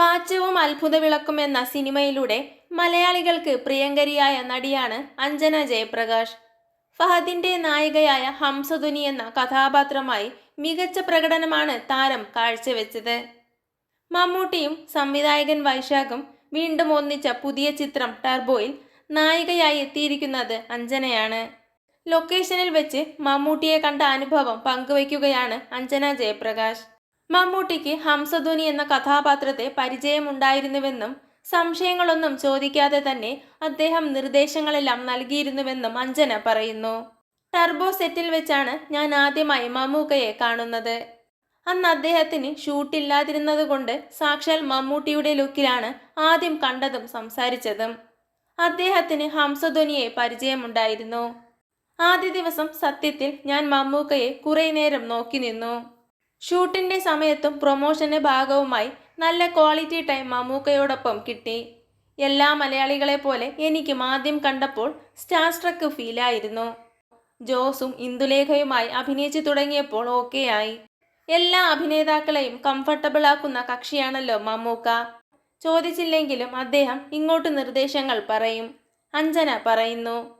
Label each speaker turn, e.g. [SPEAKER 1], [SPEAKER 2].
[SPEAKER 1] പാച്ചവും അത്ഭുത വിളക്കും എന്ന സിനിമയിലൂടെ മലയാളികൾക്ക് പ്രിയങ്കരിയായ നടിയാണ് അഞ്ജന ജയപ്രകാശ്. ഫഹദിന്റെ നായികയായ ഹംസധുനി എന്ന കഥാപാത്രമായി മികച്ച പ്രകടനമാണ് താരം കാഴ്ചവെച്ചത്. മമ്മൂട്ടിയും സംവിധായകൻ വൈശാഖും വീണ്ടും ഒന്നിച്ച പുതിയ ചിത്രം ടർബോയിൽ നായികയായി എത്തിയിരിക്കുന്നത് അഞ്ജനയാണ്. ലൊക്കേഷനിൽ വെച്ച് മമ്മൂട്ടിയെ കണ്ട അനുഭവം പങ്കുവയ്ക്കുകയാണ് അഞ്ജന ജയപ്രകാശ്. മമ്മൂട്ടിക്ക് ഹംസധ്വനി എന്ന കഥാപാത്രത്തെ പരിചയമുണ്ടായിരുന്നുവെന്നും സംശയങ്ങളൊന്നും ചോദിക്കാതെ തന്നെ അദ്ദേഹം നിർദ്ദേശങ്ങളെല്ലാം നൽകിയിരുന്നുവെന്നും അഞ്ജന പറയുന്നു. ടർബോ സെറ്റിൽ വെച്ചാണ് ഞാൻ ആദ്യമായി മമ്മൂക്കയെ കാണുന്നത്. അന്ന് അദ്ദേഹത്തിന് ഷൂട്ടില്ലാതിരുന്നത് കൊണ്ട് സാക്ഷാൽ മമ്മൂട്ടിയുടെ ലുക്കിലാണ് ആദ്യം കണ്ടതും സംസാരിച്ചതും. അദ്ദേഹത്തിന് ഹംസധ്വനിയെ പരിചയമുണ്ടായിരുന്നു. ആദ്യ ദിവസം സത്യത്തിൽ ഞാൻ മമ്മൂക്കയെ കുറേ നേരം നോക്കി നിന്നു. ഷൂട്ടിന്റെ സമയത്തും പ്രൊമോഷന്റെ ഭാഗവുമായി നല്ല ക്വാളിറ്റി ടൈം മമ്മൂക്കയോടൊപ്പം കിട്ടി. എല്ലാ മലയാളികളെ പോലെ എനിക്ക് ആദ്യം കണ്ടപ്പോൾ സ്റ്റാർ സ്ട്രക്ക് ഫീലായിരുന്നു. ജോസും ഇന്ദുലേഖയുമായി അഭിനയിച്ചു തുടങ്ങിയപ്പോൾ ഓക്കെ ആയി. എല്ലാ അഭിനേതാക്കളെയും കംഫർട്ടബിൾ ആക്കുന്ന കക്ഷിയാണല്ലോ മമ്മൂക്ക. ചോദിച്ചില്ലെങ്കിലും അദ്ദേഹം ഇങ്ങോട്ട് നിർദ്ദേശങ്ങൾ പറയും. അഞ്ജന പറയുന്നു